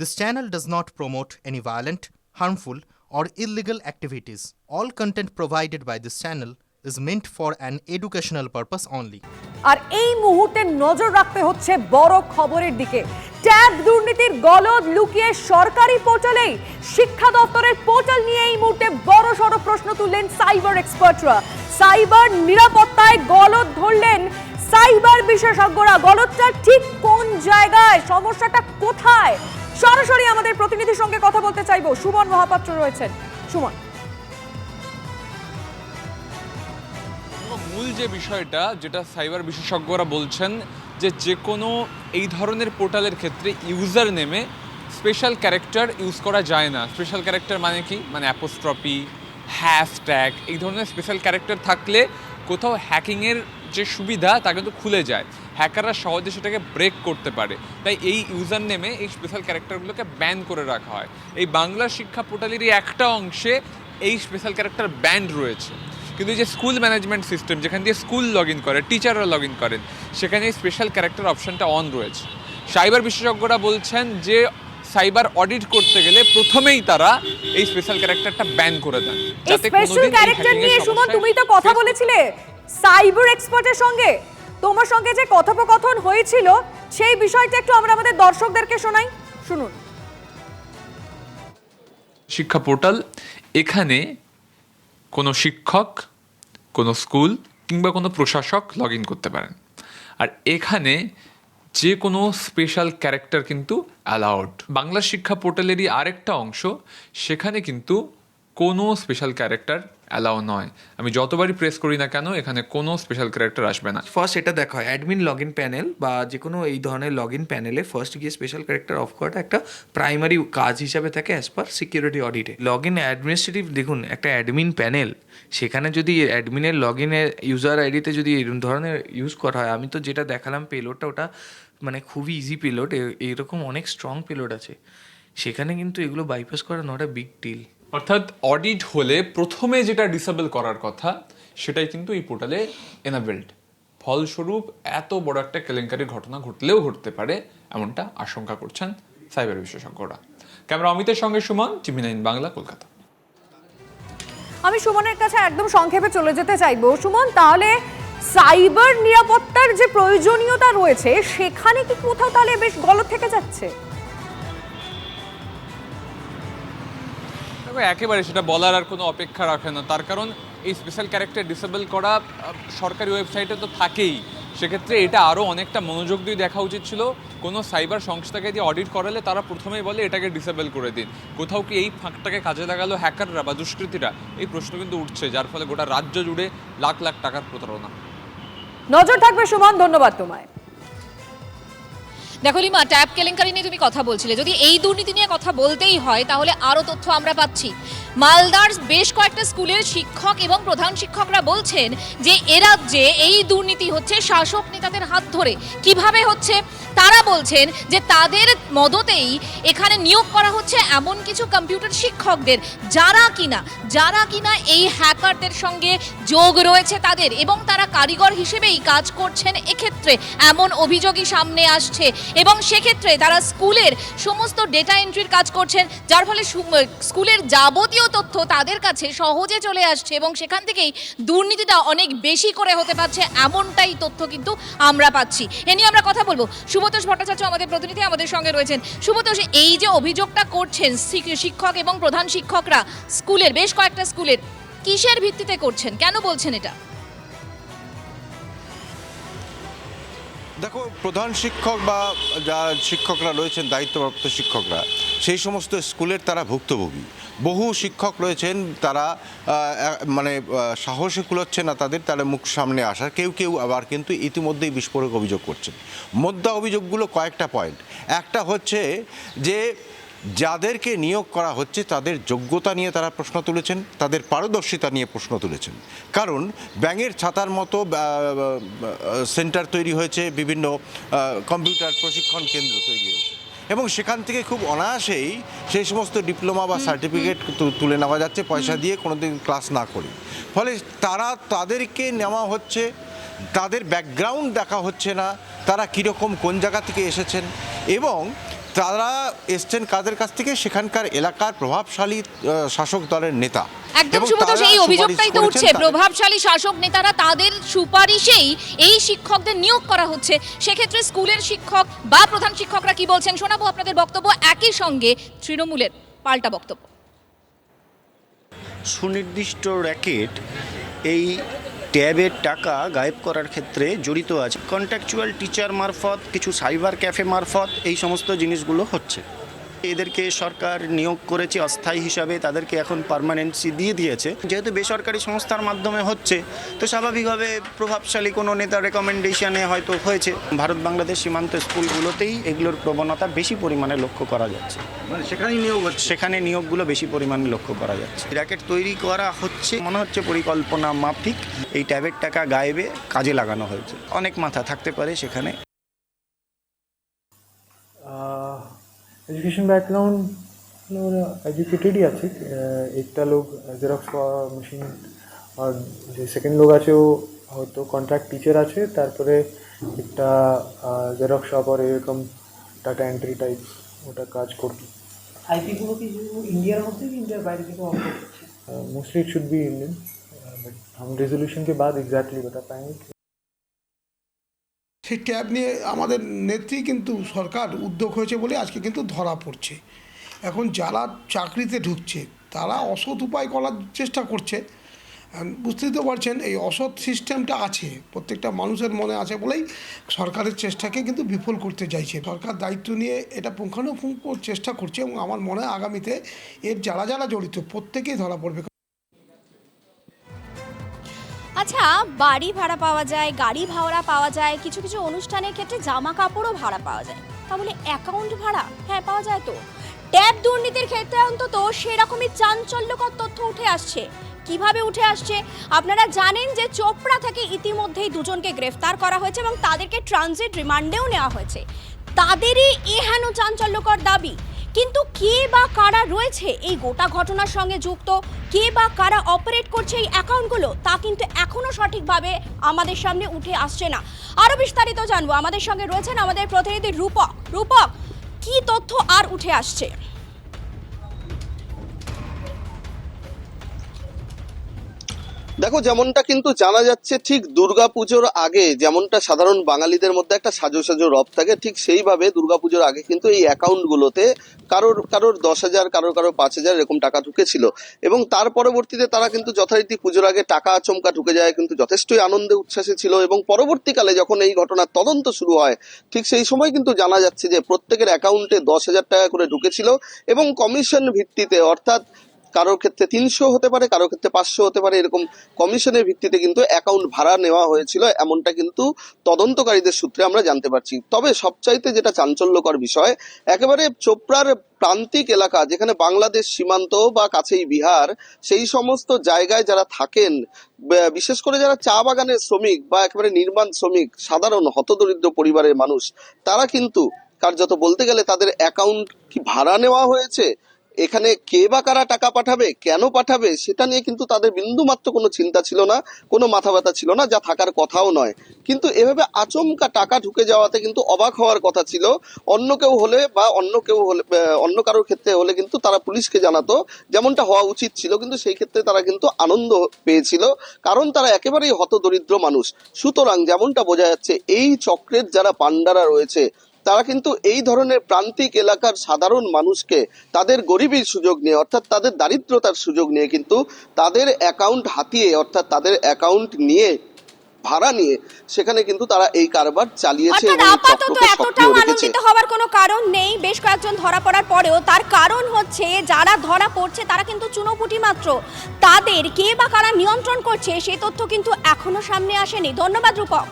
This channel does not promote any violent, harmful, or illegal activities. All content provided by this channel is meant for an educational purpose only. আর এই মুহূর্তে নজর রাখতে হচ্ছে বড় খবরের দিকে। ট্যাব দুর্নীতির গলদ লুকিয়ে সরকারি পোর্টালেই শিক্ষা দপ্তরের পোর্টাল নিয়ে এই মুহূর্তে বড় সড় প্রশ্ন তুললেন সাইবার এক্সপার্টরা। সাইবার নিরাপত্তায় গলদ ধরলেন সাইবার বিশেষজ্ঞরা। গলদটা ঠিক কোন জায়গায়? সমস্যাটা কোথায়? সরাসরি আমাদের প্রতিনিধির সঙ্গে কথা বলতে চাইব। সুমন মহাপাত্র রয়েছেন। সুমন। মূল যে বিষয়টা, যেটা সাইবার বিশেষজ্ঞরা বলছেন যে যে কোনো এই ধরনের পোর্টালের ক্ষেত্রে ইউজার নেমে স্পেশাল ক্যারেক্টার ইউজ করা যায় না। স্পেশাল ক্যারেক্টার মানে কি? মানে অ্যাপোস্ট্রপি হ্যাশট্যাগ এই ধরনের স্পেশাল ক্যারেক্টার থাকলে কোথাও হ্যাকিংয়ের যে সুবিধা, তা কিন্তু খুলে যায়। হ্যাকাররা সহজে সেটাকে ব্রেক করতে পারে। তাই এই ইউজার নেমে এই স্পেশাল ক্যারেক্টারগুলোকে ব্যান করে রাখা হয়। এই বাংলা শিক্ষা পোর্টালেরই একটা অংশে এই স্পেশাল ক্যারেক্টার ব্যান্ড রয়েছে। কিন্তু যে স্কুল ম্যানেজমেন্ট সিস্টেম যেখান দিয়ে স্কুল লগ ইন করে টিচাররা লগ ইন করেন, সেখানে স্পেশাল ক্যারেক্টার অপশানটা অন রয়েছে। সাইবার বিশেষজ্ঞরা বলছেন যে সাইবার অডিট করতে গেলে প্রথমেই তারা এই স্পেশাল ক্যারেক্টারটা ব্যান করে দেন। স্পেশাল ক্যারেক্টার নিয়ে সুমন তুমি তো কথা বলেছিলে সাইবার এক্সপার্টের সঙ্গে। তোমার সঙ্গে যে কথোপকথন হয়েছিল সেই বিষয়টা একটু আমরা আমাদের দর্শকদেরকে শোনাই। শুনুন। শিক্ষা পোর্টাল এখানে কোনো শিক্ষক কোনো স্কুল কিংবা কোনো প্রশাসক লগ ইন করতে পারেন। আর এখানে যে কোনো স্পেশাল ক্যারেক্টার কিন্তু অ্যালাউড বাংলা শিক্ষা পোর্টালেরই আরেকটা অংশ, সেখানে কিন্তু কোনো স্পেশাল ক্যারেক্টার অ্যালাউ নয়। আমি যতবারই প্রেস করি না কেন, এখানে কোনো স্পেশাল ক্যারেক্টার আসবে না। ফার্স্ট এটা দেখা হয় অ্যাডমিন লগ ইন প্যানেল বা যে কোনো এই ধরনের লগ ইন প্যানেলে ফার্স্ট গিয়ে স্পেশাল ক্যারেক্টার অফ করাটা একটা প্রাইমারি কাজ হিসাবে থাকে অ্যাজ পার সিকিউরিটি অডিটে লগ ইন অ্যাডমিনিস্ট্রেটিভ দেখুন, একটা অ্যাডমিন প্যানেল সেখানে যদি অ্যাডমিনের লগ ইনের ইউজার আইডিতে যদি এরকম ধরনের ইউজ করা হয়, আমি তো যেটা দেখালাম পেলোডটা ওটা মানে খুবই ইজি পেলোড এরকম অনেক স্ট্রং পেলোড আছে। সেখানে কিন্তু এগুলো বাইপাস করা নট আ বিগ ডিল অর্থাৎ অডিট হলে প্রথমে যেটা ডিসেবল করার কথা সেটাই কিন্তু এই পোর্টালে এনাবেলড ফলস্বরূপ এত বড় একটা কেলেঙ্কারির ঘটনা ঘটলেও ঘটতে পারে এমনটা আশঙ্কা করছেন সাইবার বিশেষজ্ঞরা। ক্যামেরা অমিতের সঙ্গে সুমন টিভি নাইন বাংলা কলকাতা। আমি সুমনের কাছে একদম সংক্ষেপে চলে যেতে চাইব। সুমন তাহলে সাইবার নিরাপত্তার যে প্রয়োজনীয়তা রয়েছে, সেখানে কি কোথাও তাহলে বেশ গলত থেকে যাচ্ছে? একেবারে সেটা বলার আর কোনো অপেক্ষা রাখে না। তার কারণ এই স্পেশাল ক্যারেক্টার ডিসেবল করা সরকারি ওয়েবসাইটে তো থাকেই। সেক্ষেত্রে এটা আরও অনেকটা মনোযোগ দিয়ে দেখা উচিত ছিল। কোনো সাইবার সংস্থাকে দিয়ে অডিট করালে তারা প্রথমেই বলে, এটাকে ডিসেবল করে দিন। কোথাও কি এই ফাঁকটাকে কাজে লাগালো হ্যাকাররা বা দুষ্কৃতীরা? এই প্রশ্ন কিন্তু উঠছে, যার ফলে গোটা রাজ্য জুড়ে লাখ লাখ টাকার প্রতারণা। নজর থাকবে সুমন ধন্যবাদ তোমায়। দেখো লিমা, ট্যাব কেলেঙ্কারি নিয়ে তুমি কথা বলছিলে। যদি এই দুর্নীতি নিয়ে কথা বলতেই হয়, তাহলে আরও তথ্য আমরা পাচ্ছি। মালদার বেশ কয়েকটা স্কুলের শিক্ষক এবং প্রধান শিক্ষকরা বলছেন যে, এ রাজ্যে এই দুর্নীতি হচ্ছে শাসক নেতাদের হাত ধরে। কীভাবে হচ্ছে? তারা বলছেন যে, তাদের মদতেই এখানে নিয়োগ করা হচ্ছে এমন কিছু কম্পিউটার শিক্ষকদের। যারা কিনা যারা কিনা এই হ্যাকারদের সঙ্গে যোগ রয়েছে তাদের এবং তারা কারিগর হিসেবেই কাজ করছেন এক্ষেত্রে। এমন অভিযোগই সামনে আসছে। এবং সেক্ষেত্রে তারা স্কুলের সমস্ত ডেটা এন্ট্রির কাজ করছেন, যার ফলে স্কুলের যাবতীয় তথ্য তাদের কাছে সহজে চলে আসছে এবং সেখান থেকেই দুর্নীতিটা অনেক বেশি করে হতে পারছে, এমনটাই তথ্য কিন্তু আমরা পাচ্ছি। এ নিয়ে আমরা কথা বলব। সুব্রতোষ ভট্টাচার্য আমাদের প্রতিনিধি, আমাদের সঙ্গে রয়েছেন। সুব্রতোষ, এই যে অভিযোগটা করছেন শিক্ষক এবং প্রধান শিক্ষকরা, স্কুলের, বেশ কয়েকটা স্কুলের, কিসের ভিত্তিতে করছেন? কেন বলছেন এটা? দেখো, প্রধান শিক্ষক বা যা শিক্ষকরা রয়েছেন, দায়িত্বপ্রাপ্ত শিক্ষকরা, সেই সমস্ত স্কুলের তারা ভুক্তভোগী। বহু শিক্ষক রয়েছেন, তারা মানে সাহসে কুলোচ্ছে না তাদের তারা মুখ সামনে আসার। কেউ কেউ আবার কিন্তু ইতিমধ্যেই বিস্ফোরক অভিযোগ করছেন। মধ্যা অভিযোগগুলো কয়েকটা পয়েন্ট একটা হচ্ছে যে যাদেরকে নিয়োগ করা হচ্ছে তাদের যোগ্যতা নিয়ে তারা প্রশ্ন তুলেছেন তাদের পারদর্শিতা নিয়ে প্রশ্ন তুলেছেন। কারণ ব্যাঙের ছাতার মতো সেন্টার তৈরি হয়েছে বিভিন্ন কম্পিউটার প্রশিক্ষণ কেন্দ্র তৈরি হয়েছে। এবং সেখান থেকে খুব অনায়াসেই সেই সমস্ত ডিপ্লোমা বা সার্টিফিকেট তুলে নেওয়া যাচ্ছে পয়সা দিয়ে কোনোদিন ক্লাস না করে। ফলে তারা তাদেরকে নেওয়া হচ্ছে তাদের ব্যাকগ্রাউন্ড দেখা হচ্ছে না তারা কীরকম কোন জায়গা থেকে এসেছেন এবং তারা এসছেন কাদের কাছ থেকে? সেখানকার এলাকার প্রভাবশালী শাসক দলের নেতা। একদম শুভতোষ এই অভিযোগটাই তো উঠছে। প্রভাবশালী শাসক নেতারা তাদের সুপারিশেই এই শিক্ষকদের নিয়োগ করা হচ্ছে। সেক্ষেত্রে স্কুলের শিক্ষক বা প্রধান শিক্ষকরা কি বলছেন শোনাবো আপনাদের বক্তব্য। একই সঙ্গে তৃণমূলের পাল্টা বক্তব্য। সুনির্দিষ্ট র্যাকেট এই ট্যাবের টাকা গায়েব করার ক্ষেত্রে জড়িত আছে। কন্ট্যাকচুয়াল টিচার মারফত, কিছু সাইবার ক্যাফে মারফত, এই সমস্ত জিনিসগুলো হচ্ছে। এদেরকে সরকার নিয়োগ করেছে অস্থায়ী হিসাবে তাদেরকে এখন পার্মানেন্সি দিয়ে দিয়েছে। যেহেতু বেসরকারি সংস্থার মাধ্যমে হচ্ছে তো স্বাভাবিকভাবে প্রভাবশালী কোনো নেতার রেকমেন্ডেশনে হয়তো হয়েছে। ভারত বাংলাদেশ সীমান্ত স্কুলগুলোতেই এগুলোর প্রবণতা বেশি পরিমাণে লক্ষ্য করা যাচ্ছে। মানে সেখানেই নিয়োগ সেখানে নিয়োগগুলো বেশি পরিমাণে লক্ষ্য করা যাচ্ছে। র্যাকেট তৈরি করা হচ্ছে মনে হচ্ছে পরিকল্পনা মাফিক। এই ট্যাবের টাকা গায়েবে কাজে লাগানো হয়েছে। অনেক মাথা থাকতে পারে সেখানে। এডুকেশন ব্যাকগ্রাউন্ড ওরা এডুকেটেডই আছে আহ, একটা লোক জেরক্স মেশিন আর যে সেকেন্ড লোক আছে ও হয়তো কন্ট্রাক্ট টিচার আছে তারপরে একটা জেরক্স শপ আর এরকম টাটা এন্ট্রি টাইপ ওটা কাজ করতো আইপিগুলো কি ইন্ডিয়ার মধ্যে কি ইন্ডিয়ার বাইরে থেকে অর্ডার করছে mostly it should be Indian but हम रेजोल्यूशन के बाद एग्जैक्टली बता पाएंगे कि সেই ট্যাব নিয়ে আমাদের নেত্রী কিন্তু সরকার উদ্যোগ হয়েছে বলে আজকে কিন্তু ধরা পড়ছে। এখন যারা চাকরিতে ঢুকছে, তারা অসৎ উপায় করার চেষ্টা করছে। বুঝতেই তো পারছেন, এই অসৎ সিস্টেমটা আছে, প্রত্যেকটা মানুষের মনে আছে বলেই সরকারের চেষ্টাকে কিন্তু বিফল করতে চাইছে। সরকার দায়িত্ব নিয়ে এটা পুঙ্খানুপুঙ্খ চেষ্টা করছে এবং আমার মনে হয় আগামীতে এর যারা যারা জড়িত, প্রত্যেকেই ধরা পড়বে। আচ্ছা বাড়ি ভাড়া পাওয়া যায়, গাড়ি ভাড়া পাওয়া যায়, কিছু কিছু অনুষ্ঠানের ক্ষেত্রে জামা কাপড়ও ভাড়া পাওয়া যায়। তাহলে অ্যাকাউন্ট ভাড়া? হ্যাঁ পাওয়া যায় তো। ট্যাব দুর্নীতির ক্ষেত্রে অন্তত সেরকমই চাঞ্চল্যকর তথ্য উঠে আসছে। কীভাবে উঠে আসছে? আপনারা জানেন যে চোপড়া থেকে ইতিমধ্যেই দুজনকে গ্রেফতার করা হয়েছে এবং তাদেরকে ট্রানজিট রিমান্ডেও নেওয়া হয়েছে। তাদেরই এহেন চাঞ্চল্যকর দাবি। কিন্তু কে বা কারা রয়েছে এই গোটা ঘটনার সঙ্গে যুক্ত? কে বা কারা অপারেট করছে এই অ্যাকাউন্টগুলো তা কিন্তু এখনও সঠিকভাবে আমাদের সামনে উঠে আসছে না। আরও বিস্তারিত জানব। আমাদের সঙ্গে রয়েছেন আমাদের প্রতিনিধি রূপক। রূপক, কি তথ্য আর উঠে আসছে? দেখো, যেমনটা কিন্তু জানা যাচ্ছে, ঠিক দুর্গাপুজোর আগে যেমনটা সাধারণ বাঙালিদের মধ্যে একটা সাজো সাজো রব থাকে, ঠিক সেইভাবে দুর্গাপুজোর আগে কিন্তু এই অ্যাকাউন্টগুলোতে কারোর কারোর দশ হাজার, কারোর কারোর পাঁচ হাজার এরকম টাকা ঢুকেছিল। এবং তার পরবর্তীতে তারা কিন্তু যথারীতি পুজোর আগে টাকা আচমকা ঢুকে যায়, কিন্তু যথেষ্টই আনন্দে উচ্ছ্বাসে ছিল। এবং পরবর্তীকালে যখন এই ঘটনার তদন্ত শুরু হয়, ঠিক সেই সময় কিন্তু জানা যাচ্ছে যে প্রত্যেকের অ্যাকাউন্টে দশ হাজার টাকা করে ঢুকেছিল এবং কমিশন ভিত্তিতে, অর্থাৎ কারোর ক্ষেত্রে তিনশো হতে পারে, কারোর ক্ষেত্রে পাঁচশো হতে পারে, এরকম কমিশনের ভিত্তিতে কিন্তু অ্যাকাউন্ট ভাড়া নেওয়া হয়েছিল, এমনটা কিন্তু তদন্তকারীদের সূত্রে আমরা জানতে পারছি। তবে সবচাইতে যেটা চাঞ্চল্যকর বিষয়, একেবারে চোপড়ার প্রান্তিক এলাকা, যেখানে বাংলাদেশ সীমান্ত বা কাছেই বিহার, সেই সমস্ত জায়গায় যারা থাকেন বিশেষ করে যারা চা বাগানের শ্রমিক বা একেবারে নির্মাণ শ্রমিক, সাধারণ হতদরিদ্র পরিবারের মানুষ, তারা কিন্তু কার্যত বলতে গেলে তাদের অ্যাকাউন্ট কি ভাড়া নেওয়া হয়েছে এখানে কে বা কারা টাকা পাঠাবে, কেন পাঠাবে, সেটা নিয়ে কিন্তু তাদের বিন্দু মাত্র কোনো চিন্তা ছিল না, কোনো মাথা ব্যথা ছিল না, যা থাকার কথাও নয়। কিন্তু এভাবে আচমকা টাকা ঢুকে যাওয়াতে কিন্তু অবাক হওয়ার কথা ছিল। অন্য কেউ হলে বা অন্য কেউ হলে অন্য কারোর ক্ষেত্রে হলে কিন্তু তারা পুলিশকে জানাতো, যেমনটা হওয়া উচিত ছিল, কিন্তু সেই ক্ষেত্রে তারা কিন্তু আনন্দ পেয়েছিল, কারণ তারা একেবারেই হতদরিদ্র মানুষ। সুতরাং যেমনটা বোঝা যাচ্ছে, এই চক্রের যারা পান্ডারা রয়েছে তারা কিন্তু এই ধরনের প্রান্তিক এলাকার সাধারণ মানুষকে তাদের গরিবীর সুযোগ নিয়ে অর্থাৎ তাদের দারিদ্রতার সুযোগ নিয়ে কিন্তু তাদের অ্যাকাউন্ট হাতিয়ে অর্থাৎ তাদের অ্যাকাউন্ট নিয়ে ভাড়া নিয়ে সেখানে কিন্তু তারা এই কারবার চালিয়েছে আপাতত এতটাও আনন্দিত হওয়ার কোনো কারণ নেই বেশ কয়েকজন ধরা পড়ার পরেও। তার কারণ হচ্ছে যারা ধরা পড়ছে তারা কিন্তু চুনোপুটি মাত্র। তাদের কে বা কারা নিয়ন্ত্রণ করছে সেই তথ্য কিন্তু এখনও সামনে আসেনি। ধন্যবাদ রূপক।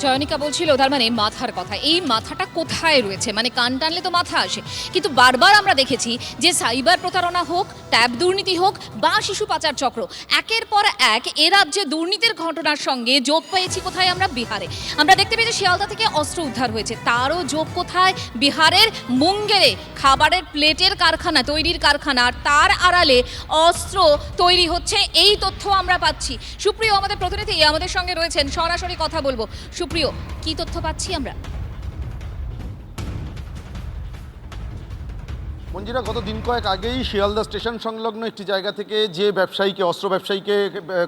চয়নিকা বলছিল, তার মানে মাথার কথা। এই মাথাটা কোথায় রয়েছে? মানে কান টানলে তো মাথা আসে। কিন্তু বারবার আমরা দেখেছি যে সাইবার প্রতারণা হোক, ট্যাব দুর্নীতি হোক বা শিশু পাচার চক্র, একের পর এক এ রাজ্যে দুর্নীতির ঘটনার সঙ্গে যোগ পেয়েছি কোথায় আমরা? বিহারে। আমরা দেখতে পেয়েছি শিয়ালদা থেকে অস্ত্র উদ্ধার হয়েছে। তারও যোগ কোথায়? বিহারের মুঙ্গেরে খাবারের প্লেটের কারখানা, তৈরির কারখানা, আর তার আড়ালে অস্ত্র তৈরি হচ্ছে। এই তথ্য আমরা পাচ্ছি। সুপ্রিয়, আমাদের প্রতিনিধি আমাদের সঙ্গে রয়েছেন। সরাসরি কথা বলব। সুপ্রিয় কি তথ্য পাচ্ছি আমরা? মঞ্জিরা গত দিন কয়েক আগেই শিয়ালদা স্টেশন সংলগ্ন একটি জায়গা থেকে যে ব্যবসায়ীকে, অস্ত্র ব্যবসায়ীকে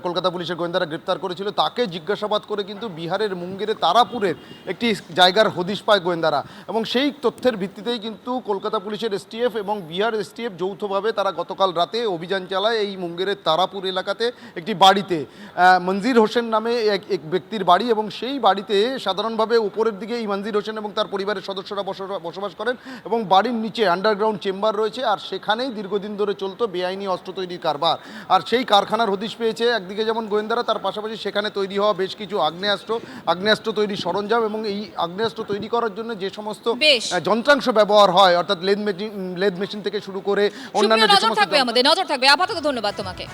কলকাতা পুলিশের গোয়েন্দারা গ্রেপ্তার করেছিল, তাকে জিজ্ঞাসাবাদ করে কিন্তু বিহারের মুঙ্গেরে তারাপুরের একটি জায়গার হদিশ পায় গোয়েন্দারা। এবং সেই তথ্যের ভিত্তিতেই কিন্তু কলকাতা পুলিশের এসটিএফ এবং বিহার এসটিএফ যৌথভাবে তারা গতকাল রাতে অভিযান চালায় এই মুঙ্গেরের তারাপুর এলাকাতে একটি বাড়িতে। মঞ্জির হোসেন নামে এক এক ব্যক্তির বাড়ি এবং সেই বাড়িতে সাধারণভাবে উপরের দিকে এই মঞ্জির হোসেন এবং তার পরিবারের সদস্যরা বসবাস করেন এবং বাড়ির নিচে আন্ডারগ্রাউন্ড চেম্বার রয়েছে আর সেখানেই দীর্ঘদিন ধরে চলতো বেআইনি অস্ত্র তৈরির কারবার। আর সেই কারখানার হদিশ পেয়েছে একদিকে যেমন গোয়েন্দারা তার পাশাপাশি সেখানে তৈরি হওয়া বেশ কিছু আগ্নেয়াস্ত্র। আগ্নেয়াস্ত্র তৈরির সরঞ্জাম এবং এই আগ্নেয়াস্ত্র তৈরি করার জন্য যে সমস্ত যন্ত্রাংশ ব্যবহার হয় অর্থাৎ লেদ মেশিন লেদ মেশিন থেকে শুরু করে অন্যান্য যে সমস্ত আমাদের নজর থাকবে। আপাতত ধন্যবাদ তোমাকে।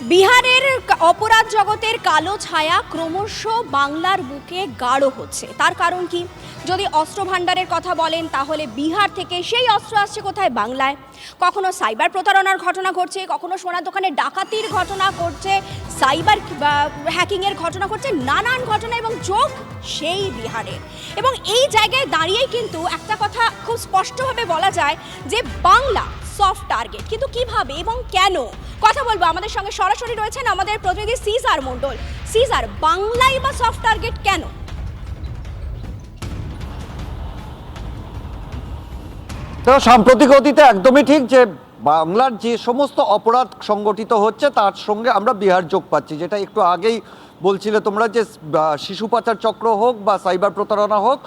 বিহারের অপরাধ জগতের কালো ছায়া ক্রমশ বাংলার বুকে গাঢ় হচ্ছে। তার কারণ কি? যদি অস্ত্র ভাণ্ডারের কথা বলেন, তাহলে বিহার থেকে সেই অস্ত্র আসছে কোথায়? বাংলায়। কখনো সাইবার প্রতারণার ঘটনা ঘটছে, কখনো সোনার দোকানে ডাকাতির ঘটনা ঘটছে সাইবার হ্যাকিংয়ের ঘটনা ঘটছে, নানান ঘটনা এবং যোগ সেই বিহারের এবং এই জায়গায় দাঁড়িয়েই কিন্তু একটা কথা খুব স্পষ্টভাবে বলা যায় যে বাংলা সফট টার্গেট কিন্তু কীভাবে এবং কেন? কথা বলব আমাদের সঙ্গে সরাসরি রয়েছেন আমাদের প্রতিনিধি সিজার মণ্ডল। সিজার বাংলাই বা সফট টার্গেট কেন? সাম্প্রতিক অতীতে একদমই ঠিক যে বাংলার যে সমস্ত অপরাধ সংগঠিত হচ্ছে, তার সঙ্গে আমরা বিহার যোগ পাচ্ছি। যেটা একটু আগেই বলছিলে তোমরা যে শিশু পাচার চক্র হোক বা সাইবার প্রতারণা হোক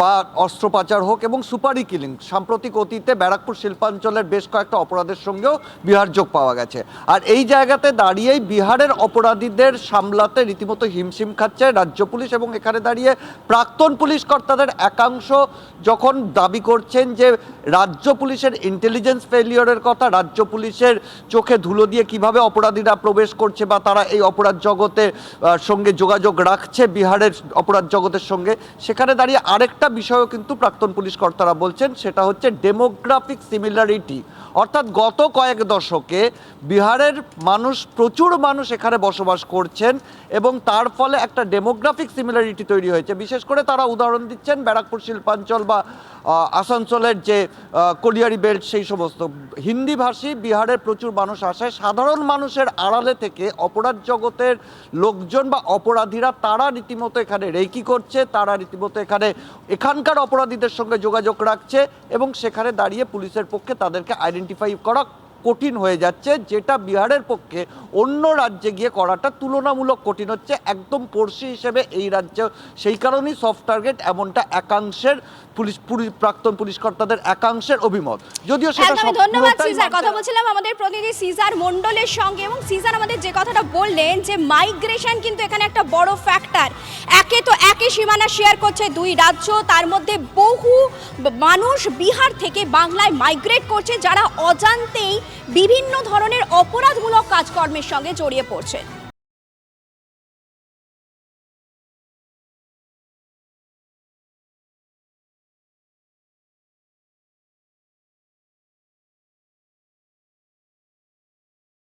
বা অস্ত্র পাচার হোক এবং সুপারি কিলিং। সাম্প্রতিক অতীতে ব্যারাকপুর শিল্পাঞ্চলের বেশ কয়েকটা অপরাধের সঙ্গেও বিহার যোগ পাওয়া গেছে। আর এই জায়গাতে দাঁড়িয়েই বিহারের অপরাধীদের সামলাতে রীতিমতো হিমশিম খাচ্ছে রাজ্য পুলিশ এবং এখানে দাঁড়িয়ে প্রাক্তন পুলিশ কর্তাদের একাংশ যখন দাবি করছেন যে রাজ্য পুলিশের ইন্টেলিজেন্স ফেলিওরের কথা, রাজ্য পুলিশের চোখে ধুলো দিয়ে কীভাবে অপরাধীরা প্রবেশ করছে বা তারা এই অপরাধ জগতের সঙ্গে যোগাযোগ রাখছে বিহারের অপরাধ জগতের সঙ্গে, সেখানে দাঁড়িয়ে আরেকটা বিষয়ও কিন্তু প্রাক্তন পুলিশ কর্তারা বলছেন, সেটা হচ্ছে ডেমোগ্রাফিক সিমিলারিটি অর্থাৎ গত কয়েক দশকে বিহারের মানুষ, প্রচুর মানুষ এখানে বসবাস করছেন এবং তার ফলে একটা ডেমোগ্রাফিক সিমিলারিটি তৈরি হয়েছে। বিশেষ করে তারা উদাহরণ দিচ্ছেন ব্যারাকপুর শিল্পাঞ্চল বা আসানসোলের যে কলিয়ারি বেল্ট সেই সমস্ত। হিন্দিভাষী বিহারের প্রচুর মানুষ আসে সাধারণ মানুষের আড়ালে থেকে অপরাধ জগতের লোকজন বা অপরাধীরা তারা রীতিমতো এখানে রেকি করছে, তারা রীতিমতো এখানে এখানকার অপরাধীদের সঙ্গে যোগাযোগ রাখছে এবং সেখানে দাঁড়িয়ে পুলিশের পক্ষে তাদেরকে আইডেন্টিফাই করা কঠিন হয়ে যাচ্ছে যেটা বিহারের পক্ষে অন্য রাজ্যে গিয়ে করাটা তুলনামূলক কঠিন হচ্ছে। একদম পড়শি হিসেবে এই রাজ্য সেই কারণেই সফট টার্গেট এমনটা একাংশের পুলিশ প্রাক্তন পুলিশ কর্তাদের একাংশের অভিমত। যদিও সেটা ধন্যবাদ সিজার। কথা বলছিলাম আমাদের প্রতিনিধি সিজার মণ্ডলের সঙ্গে এবং সিজার আমাদের যে কথাটা বললেন যে মাইগ্রেশন কিন্তু এখানে একটা বড় ফ্যাক্টর একই সীমানা শেয়ার করছে দুই রাজ্য। তার মধ্যে বহু মানুষ বিহার থেকে বাংলায় মাইগ্রেট করছে, যারা অজান্তেই বিভিন্ন ধরনের অপরাধমূলক কাজকর্মের সঙ্গে জড়িয়ে পড়ছে।